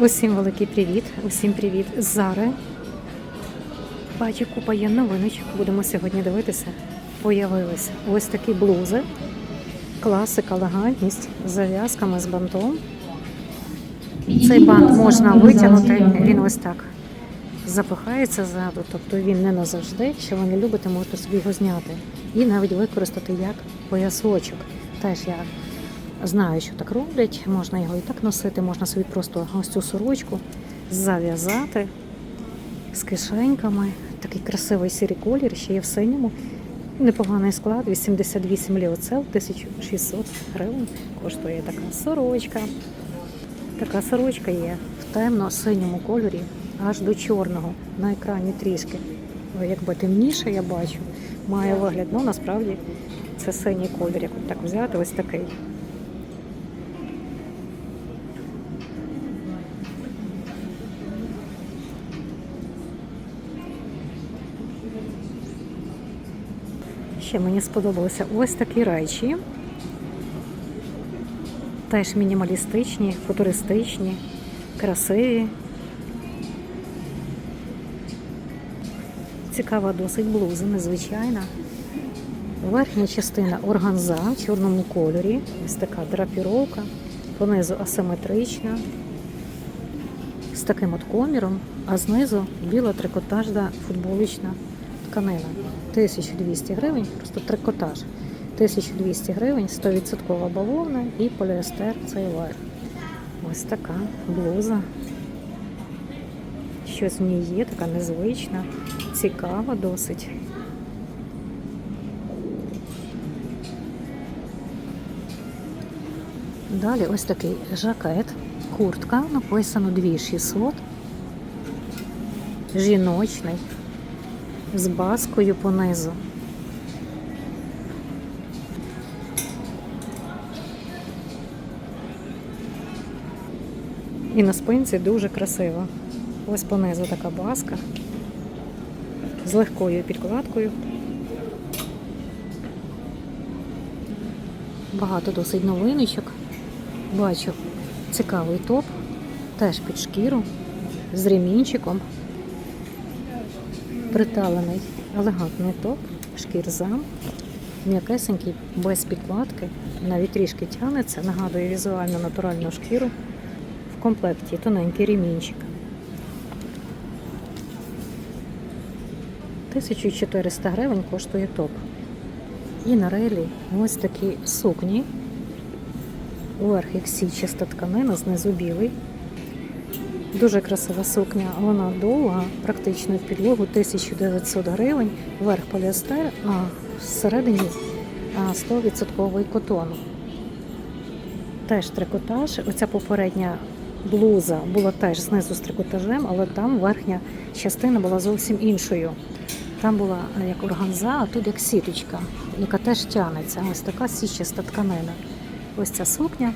Усім великий привіт, усім привіт з Зари. Бачу, купа є новиночок. Будемо сьогодні дивитися. Появилися ось такі блузи. Класика, елегантність з зав'язками, з бантом. Цей бант можна витягнути, він ось так запихається ззаду, тобто він не назавжди. Якщо ви не любите, можете собі його зняти. І навіть використати як поясочок. Теж я знаю, що так роблять. Можна його і так носити, можна собі просто ось цю сорочку зав'язати з кишеньками. Такий красивий сірий колір, ще є в синьому. Непоганий склад, 88 ліоцел, 1600 гривень коштує така сорочка. Така сорочка є в темно-синьому кольорі, аж до чорного. На екрані трішки. Якби темніше я бачу, має вигляд, ну насправді це синій колір. Як так взяти, ось такий. Ще мені сподобалися ось такі речі. Теж мінімалістичні, футуристичні, красиві. Цікава досить блуза, незвичайна. Верхня частина органза в чорному кольорі. Ось така драпіровка, понизу асиметрична, з таким от коміром, а знизу біла трикотажна футболічна тканина. 1200 гривень, просто трикотаж. 1200 гривень, 100% бавовна і поліестер цей верх. Ось така блуза. Щось в ній є, така незвична, цікава досить. Далі ось такий жакет, куртка, написано 2600. Жіночний, з баскою понизу. І на спинці дуже красиво. Ось понизу така баска з легкою підкладкою. Багато досить новиночок. Бачу цікавий топ, теж під шкіру, з ремінчиком. Приталений елегантний топ, шкірза, м'якесенький, без підкладки, навіть трішки тягнеться, нагадує візуально натуральну шкіру. В комплекті тоненький ремінчик. 1400 гривень коштує топ. І на релі ось такі сукні. Уверх як січаста тканина, знизу білий. Дуже красива сукня, вона довга, практично в підлогу 1900 гривень, верх поліестер, а всередині 100% котон. Теж трикотаж. Оця попередня блуза була теж знизу з трикотажем, але там верхня частина була зовсім іншою. Там була е, як органза, а тут як сіточка, яка теж тянеться. Ось така січаста тканина. Ось ця сукня.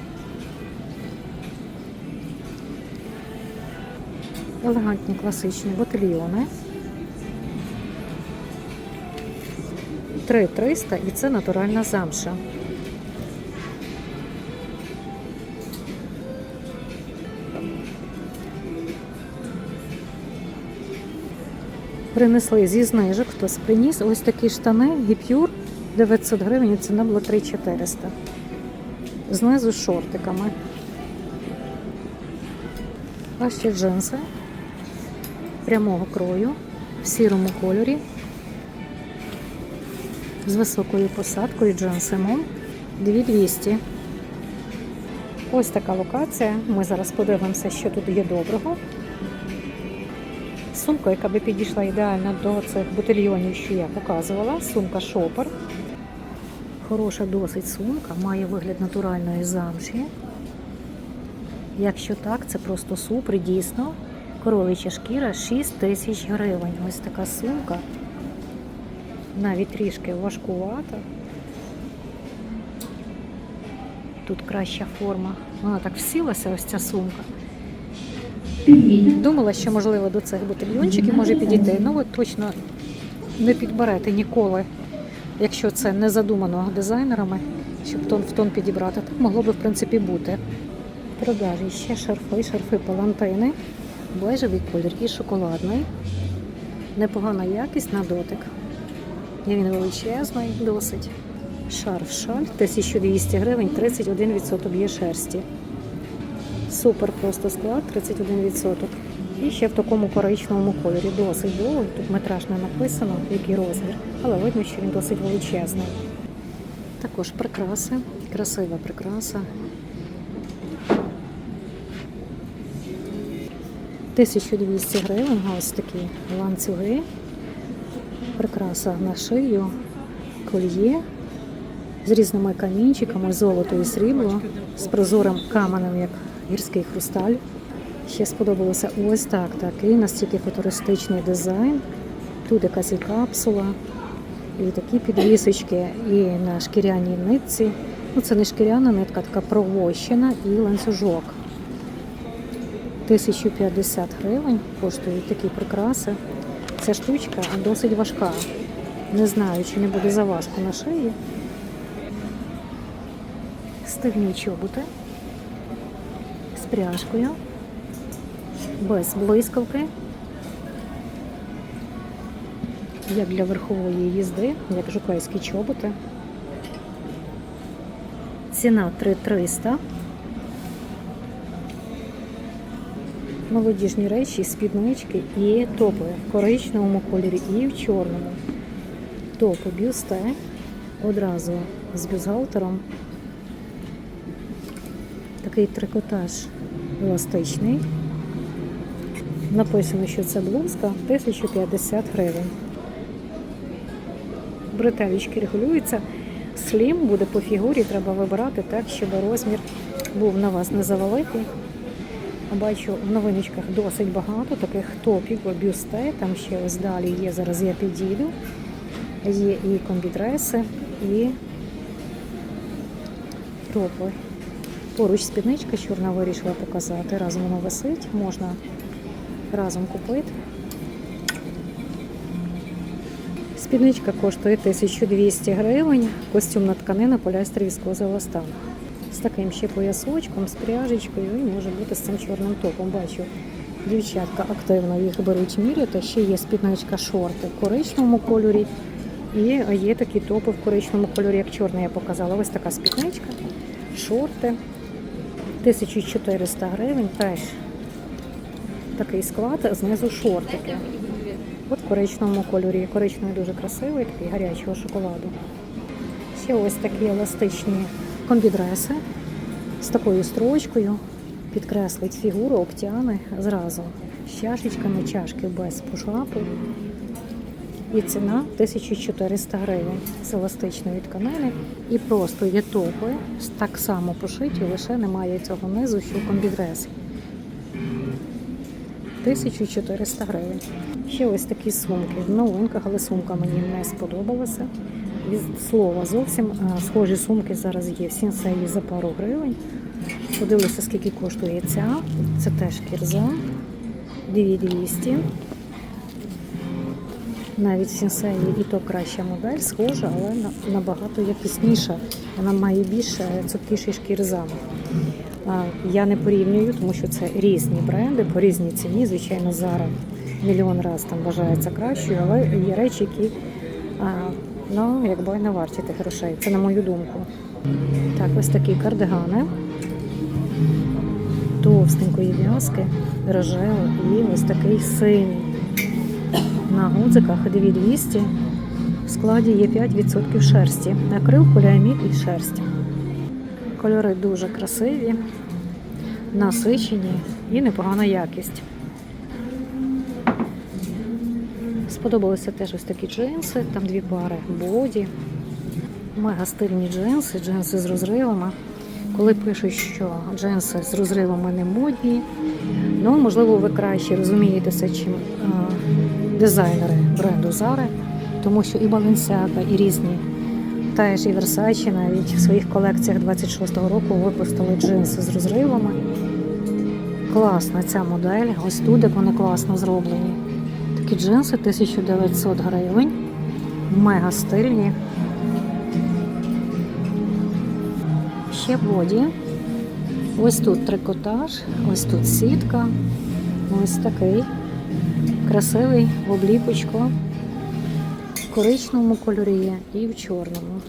Елегантні класичні ботильйони. 3300 і це натуральна замша. Принесли зі знижок, хтось приніс ось такі штани, гіпюр 900 гривень, ціна була 3400. Знизу з шортиками. А ще джинси прямого крою в сірому кольорі з високою посадкою джинси Мон 2200. Ось така локація. Ми зараз подивимося, що тут є доброго. Сумка, яка би підійшла ідеально до цих ботильйонів, що я показувала. Сумка шопер. Хороша досить сумка, має вигляд натуральної замші. Якщо так, це просто супер, дійсно. Коровича шкіра 6 тисяч гривень. Ось така сумка. Навіть трішки важкувата. Тут краща форма. Вона так всілася, ось ця сумка. Думала, що можливо до цих ботильйончиків може підійти. Ну от точно не підберете ніколи, якщо це не задумано дизайнерами, щоб тон в тон підібрати. Так могло би в принципі бути. продажі. Ще шарфи, шарфи палантини, бежевий колір і шоколадний. Непогана якість на дотик. І він величезний, досить. Шарф шаль 1200 гривень, 31% є шерсті. Супер просто склад, 31%. І ще в такому коричневому кольорі. Досить довгий. Тут метраж не написано, який розмір, але видно, що він досить величезний. Також прикраси, красива прикраса. 1200 гривень, ось такі ланцюги. Прикраса на шию, кольє з різними камінчиками, золото і срібло, з прозорим каменем, як гірський хрусталь. Ще сподобалося ось так, такий настільки футуристичний дизайн. Тут якась і капсула, і такі підвісочки, і на шкіряній нитці. Ну, це не шкіряна нитка, така провощена і ланцюжок. 1050 гривень коштують такі прикраси. Ця штучка досить важка. Не знаю, чи не буде заважко на шиї. Стильні чоботи з пряжкою, без блискавки, як для верхової їзди, як жукайські чоботи. Ціна 3300. Молодіжні речі, спіднички і топи в коричневому кольорі і в чорному. Топи бюсте одразу з бюстгальтером. Такий трикотаж еластичний. Написано, що це блузка 1050 гривень. Бретелечки регулюються. Слім буде по фігурі, треба вибирати так, щоб розмір був на вас не завеликий. Бачу, в новиночках досить багато таких топів, бюсте, там ще ось далі є, зараз я підійду. Є і комбідреси, і топи. Поруч спідничка чорна вирішила показати. Разом воно висить, можна разом купити. Спідничка коштує 1200 гривень, костюмна тканина, поліестер віскозового стану. З таким ще поясочком, з пряжечкою і може бути з цим чорним топом. Бачу, дівчатка активно їх беруть міряти. Ще є спідничка шорти в коричневому кольорі. І є такі топи в коричневому кольорі, як чорний я показала. Ось така спідничка, шорти. 1400 гривень теж такий склад, знизу шортики. От в коричневому кольорі. Коричневий дуже красивий, такий гарячого шоколаду. Ще ось такі еластичні комбідреси з такою строчкою. Підкреслить фігуру, обтяне зразу. З чашечками, чашки без пушапу. І ціна 1400 гривень з еластичної тканини. І просто є топи, так само пошиті, лише немає цього низу, що комбідрес. 1400 гривень. Ще ось такі сумки. В новинках, але сумка мені не сподобалася. Від слова зовсім схожі сумки зараз є сінсеї за пару гривень. Подивлюся, скільки коштує ця. Це теж кірза. 2200. Навіть сінсеї і то краща модель, схожа, але набагато якісніша. Вона має більше цупкіший шкірзам. А, Я не порівнюю, тому що це різні бренди по різній ціні. Звичайно, зараз мільйон разів там вважається кращою, але є речі, які ну, якби не варті тих грошей. Це на мою думку. Так, ось такі кардигани товстенької в'язки, рожевий і ось такий синій. На гудзиках 2200 в складі є 5% шерсті. Акрил, поліамід і шерсть. Кольори дуже красиві, насичені і непогана якість. Сподобалися теж ось такі джинси, там дві пари боді. Мега стильні джинси, джинси з розривами. Коли пишуть, що джинси з розривами не модні, ну можливо, ви краще розумієтеся, чим е, дизайнери бренду Zara, тому що і Balenciaga, і різні теж і Versace навіть в своїх колекціях 26-го року випустили джинси з розривами. Класна ця модель. Ось тут як вони класно зроблені. Такі джинси 1900 гривень. Мега стильні. Ще боді Ось тут трикотаж, ось тут сітка, ось такий красивий в обліпочку. В коричневому кольорі і в чорному.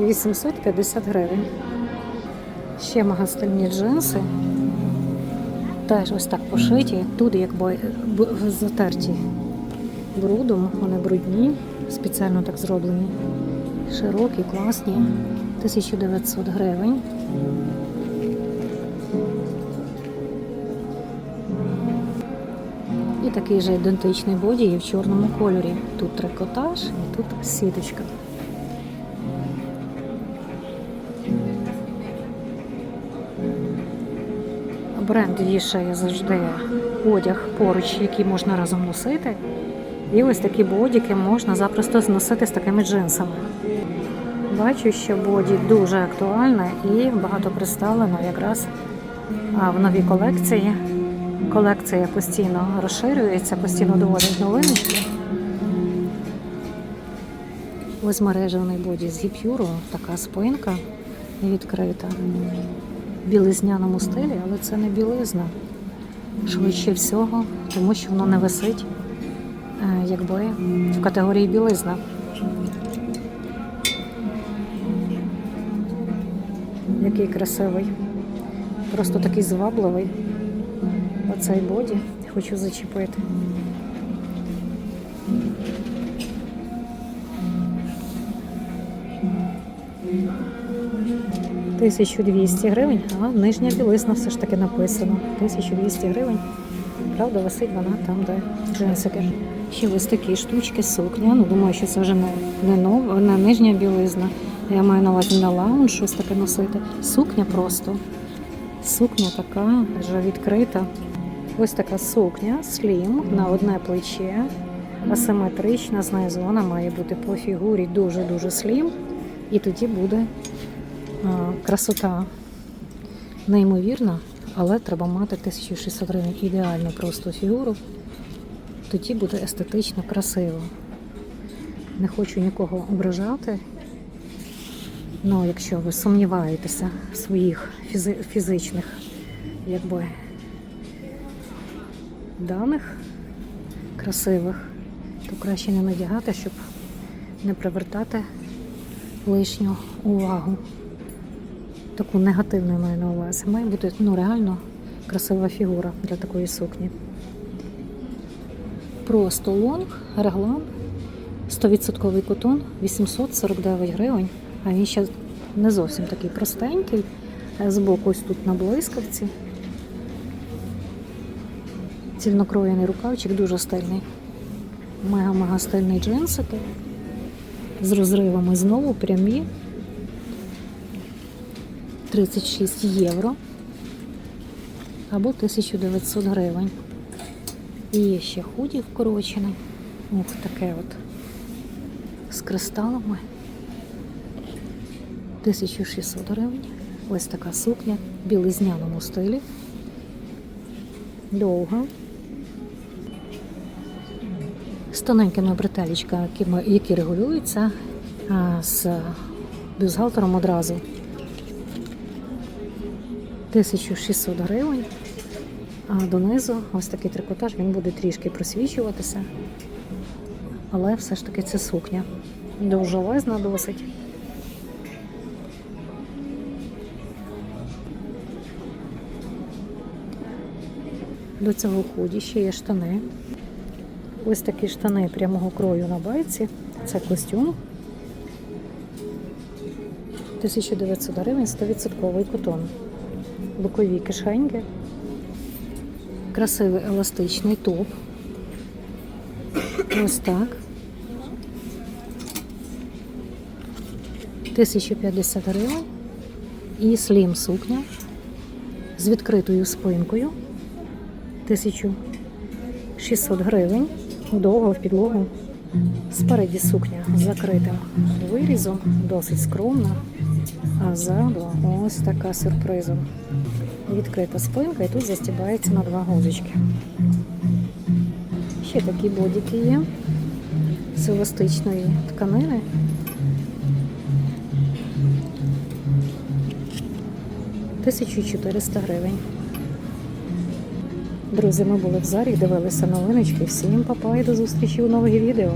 850 гривень. Ще магазинні джинси. Теж ось так пошиті. Тут якби затерті брудом, вони брудні, спеціально так зроблені. Широкі, класні. 1900 гривень. І такий же ідентичний боді є в чорному кольорі. Тут трикотаж і тут сіточка. Бренд вішає завжди одяг поруч, який можна разом носити. І ось такі бодіки можна запросто зносити з такими джинсами. Бачу, що боді дуже актуальне і багато представлено якраз в новій колекції. Колекція постійно розширюється, постійно доводять новиночки. Ось мережевний боді з гіпюру, така спинка відкрита. Білизняному стилі, але це не білизна. Швидше всього, тому що воно не висить е, якби в категорії білизна. Який красивий. Просто такий звабливий. Оцей боді хочу зачепити. Тисячу двісті гривень, а нижня білизна все ж таки написано. 1200 гривень. Правда, висить вона там, де джинсики. Ще ось такі штучки, сукня. Ну, думаю, що це вже не, не, нов, не нижня білизна. Я маю на увазі на лаунж щось таке носити. Сукня просто. Сукня така, вже відкрита. Ось така сукня, слім на одне плече, асиметрична, знизу вона має бути по фігурі дуже-дуже слім. І тоді буде красота неймовірна, але треба мати 1600 гривень ідеальну просто фігуру. Тоді буде естетично красиво. Не хочу нікого ображати. Ну, якщо ви сумніваєтеся в своїх фізи- фізичних якби, даних красивих, то краще не надягати, щоб не привертати лишню увагу. Таку негативну я маю на увазі. Має бути ну, реально красива фігура для такої сукні. Просто лонг, реглан, 100% котон, 849 гривень. А він ще не зовсім такий простенький. Збоку ось тут на блискавці. Цільнокроєний рукавчик дуже стильний. Мега-мега стильний джинсики. З розривами знову прямі. 36 євро або 1900 гривень. І є ще худі вкорочене. Ох, таке от з кристалами. 1600 гривень. Ось така сукня в білизняному стилі. Довга. З тоненькими бретелечками, які, регулюються з бюстгальтером одразу. 1600 гривень. А донизу ось такий трикотаж, він буде трішки просвічуватися. Але все ж таки це сукня. Довжелезна досить. До цього худі ще є штани. Ось такі штани прямого крою на байці. Це костюм. 1900 гривень, 100% котон. Бокові кишеньки. Красивий еластичний топ. Ось так. 1050 гривень. І слім сукня з відкритою спинкою. 1600 гривень. Довго в підлогу. Спереді сукня з закритим вирізом, досить скромна. А ззаду ось така з сюрпризом. Відкрита спинка і тут застібається на два гузочки. Ще такі бодіки є з еластичної тканини. 1400 гривень. Друзі, ми були в зарі, дивилися новиночки. Всім папа і до зустрічі у нових відео.